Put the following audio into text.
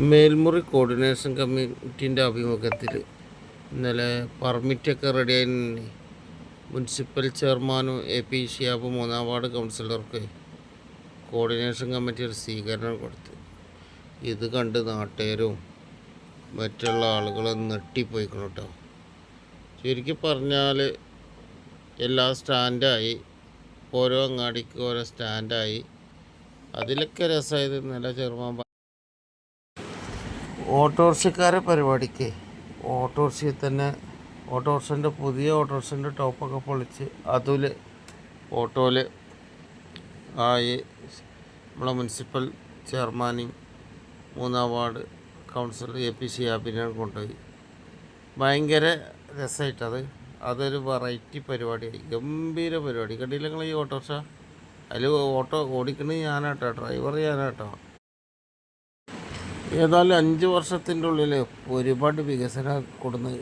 Melmuri coordination കമ്മിറ്റിന്റെ ആഭിമുഖ്യത്തിൽ ഇന്നലെ പെർമിറ്റൊക്കെ റെഡിയായി മുനിസിപ്പൽ ചെയർമാനും എ പി ഷിയാബ് മൂന്നാം വാർഡ് കൗൺസിലർക്ക് കോർഡിനേഷൻ കമ്മിറ്റി ഒരു സ്വീകരണം കൊടുത്തു. ഇത് കണ്ട് നാട്ടുകാരും മറ്റുള്ള ആളുകളും നെട്ടിപ്പോയിക്കണം കേട്ടോ ചുരുക്കി പറഞ്ഞാൽ എല്ലാ സ്റ്റാൻഡായി ഓരോ അങ്ങാടിക്ക് ഓരോ സ്റ്റാൻഡായി. അതിലൊക്കെ രസമായത് ഇന്നലെ ചെയർമാൻ ഓട്ടോറിക്ഷക്കാരെ പരിപാടിക്ക്. ഓട്ടോറിക്ഷയിൽ തന്നെ ഓട്ടോറിക്ഷന്റെ പുതിയ ഓട്ടോറിക്ഷന്റെ ടോപ്പൊക്കെ പൊളിച്ച് അതിൽ ഓട്ടോയിൽ ആയി നമ്മളെ മുനിസിപ്പൽ ചെയർമാൻ മൂന്നാം വാർഡ് കൗൺസിലർ എ പി ഷിയാബിനെ കൊണ്ടുപോയി. ഭയങ്കര രസമായിട്ടത് അതൊരു വെറൈറ്റി പരിപാടിയായി. ഗംഭീര പരിപാടി. കണ്ടില്ല നിങ്ങൾ ഈ ഓട്ടോറിക്ഷ? അതിൽ ഓട്ടോ ഓടിക്കുന്നത് ഞാനാട്ടോ. ഡ്രൈവർ ഞാനാട്ടോ. ഏതായാലും അഞ്ച് വർഷത്തിന്റെ ഉള്ളിൽ ഒരുപാട് വികസനം കൊടുന്ന്